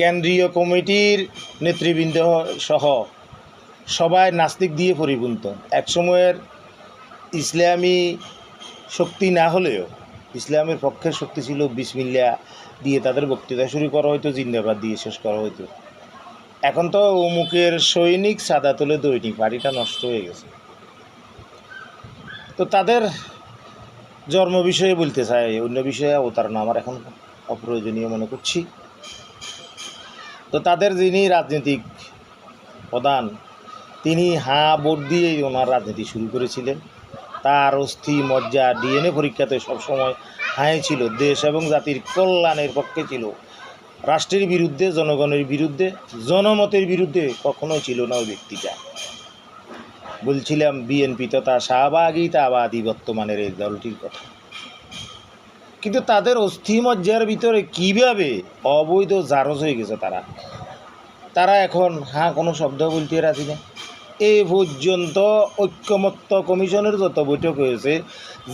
কেন্দ্রীয় কমিটির নেতৃবৃন্দ সহ সবাই নাস্তিক দিয়ে পরিপূর্ণ। একসময়ের ইসলামী শক্তি না হলেও ইসলামের পক্ষের শক্তি ছিল বিসমিল্লা দিয়ে তাদের বক্তৃতা শুরু করা হয়তো জিন্দাবাদ দিয়ে শেষ করা হয়তো এখন তো অমুকের সৈনিক সাদা তোলে দৈনিক বাড়িটা নষ্ট হয়ে গেছে। তো তাদের জন্ম বিষয়ে বলতে চাই, অন্য বিষয়ে অবতারণা আমার এখন অপ্রয়োজনীয় মনে করছি। তো তাদের যিনি রাজনৈতিক প্রধান, তিনি হাঁ ভোট দিয়েই ওনার রাজনীতি শুরু করেছিলেন। তার অস্থি, মজ্জা, ডিএনএ পরীক্ষাতে সবসময় হাই ছিল। দেশ এবং জাতির কল্যাণের পক্ষে ছিল। রাষ্ট্রের বিরুদ্ধে, জনগণের বিরুদ্ধে, জনমতের বিরুদ্ধে কখনোই ছিল না ওই ব্যক্তিটা। বলছিলাম, বিএনপি তথা শাহবাগিতাবাদী বর্তমানের এই দলটির কথা। কিন্তু তাদের অস্থিমজ্জার ভিতরে কীভাবে অবৈধ জারজ হয়ে গেছে তারা? তারা এখন হ্যাঁ কোনো শব্দ বলতে রাজি না এই পর্যন্ত ঐক্যমত্য কমিশনের যত বৈঠক হয়েছে,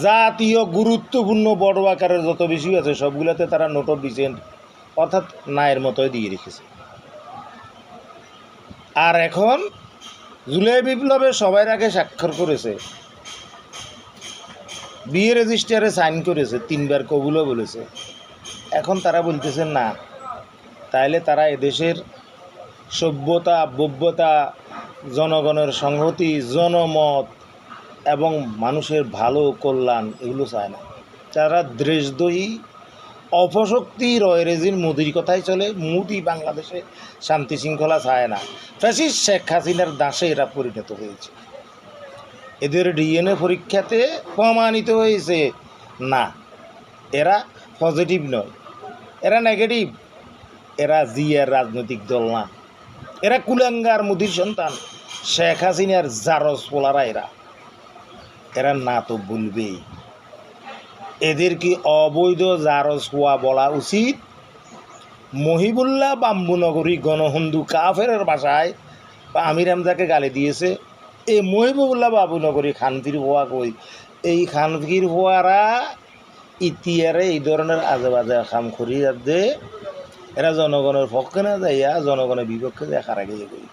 জাতীয় গুরুত্বপূর্ণ বড় আকারের যত বেশি আছে, সবগুলোতে তারা নোট অফ ডিসেন্ট অর্থাৎ নায়ের মতোই দিয়ে রেখেছে। আর এখন জুলাই বিপ্লবে সবাই আগে স্বাক্ষর করেছে। বিয়ে রেজিস্টারে সাইন করেছে, তিনবার কবুলও বলেছে। এখন তারা বলতেছেন না, তাইলে তারা এদেশের সভ্যতা ভব্যতা জনগণের সংহতি, জনমত এবং মানুষের ভালো কল্যাণ এগুলো চায় না। তারা দেশদ্রোহী, অপশক্তি রয়রেজির মোদির কথাই চলে, মোদি বাংলাদেশে শান্তি শৃঙ্খলা চায় না। ফ্যাসিস শেখ হাসিনার দাসে এরা পরিণত হয়েছে। এদের ডিএনএ পরীক্ষাতে প্রমাণিত হয়েছে। না, এরা পজিটিভ নয়, এরা নেগেটিভ। এরা জিয়ার রাজনৈতিক দল না। এরা কুলাঙ্গার মুদির সন্তান, শেখ হাসিনার জারস পোলারা এরা। এরা না তো বলবেই এদের কি অবৈধ জারস হওয়া বলা উচিত। মহিবুল্লাহ বাম্বুনগরী গণহিন্দু কাফের বাসায়, বা আমির হামজাকে গালি দিয়েছে। এই মহিবুল্লাহ বাবুনগরী খানফির হওয়া কই এই খানফির হওয়ারা ইতিয়ারে এই ধরনের আজে বাজে খাম করি দে এরা জনগণের পক্ষে না যাইয়া জনগণের বিপক্ষে দেখার আগে কই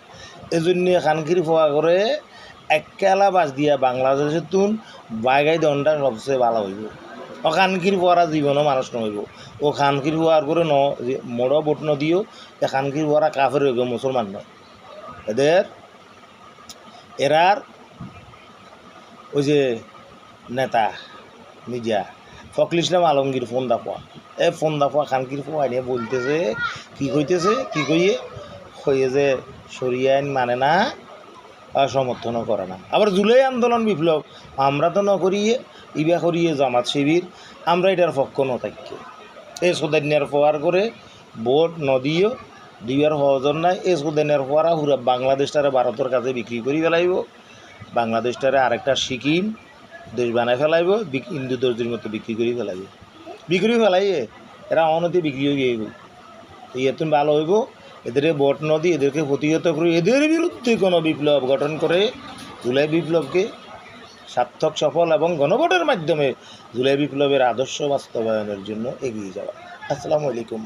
এই জন্য খানকির ফোয়া করে একেলা বাস দিয়া বাংলাদেশের তুন বাইগাই দণ্ডা সবচেয়ে ভালো হইব। ও খানকির পড়া জীবনও মানুষ নহইব ও খানকির হওয়ার করে ন মোড় ভোট নদিও, এ খানকির পড়া কাফের হইব মুসলমান নয় এদের এরার ওই যে নেতা, মিডিয়া, ফখরুল ইসলাম আলমগীর ফোন দাফা এ ফোন দাফা খানকির নিয়ে বলতেছে, কি কইতেছে, কি কইয়ে? কইয়ে যে সরিয়ে আইন মানে না সমর্থনও করে না। আবার জুলাই আন্দোলন বিপ্লব, আমরা তো নকরিয়ে, ইবা করিয়ে জামাত শিবির, আমরা এটার পক্ষ নথাকি। এই সুদান্যার ফোয়ার করে, ভোট নদিও দিবার হজন নাই। এই সুদান্যার ফোয়ারা হুরা বাংলাদেশটারে ভারতের কাছে বিক্রি করি ফেলাইব। বাংলাদেশটারে আরেকটা সিকিম দেশ বানাই ফেলাইব হিন্দু দর্জির মতো বিক্রি করে ফেলাইব। বিক্রি ফেলাইয়ে এরা অনতি বিক্রি হয়ে যাইব এতুন ভালো হইব। এদের ভোট নদী এদেরকে প্রতিহত করে। এদের বিরুদ্ধে কোনো বিপ্লব গঠন করে জুলাই বিপ্লবকে সার্থক, সফল এবং গণভোটের মাধ্যমে জুলাই বিপ্লবের আদর্শ বাস্তবায়নের জন্য এগিয়ে যাওয়া। আসসালামু আলাইকুম।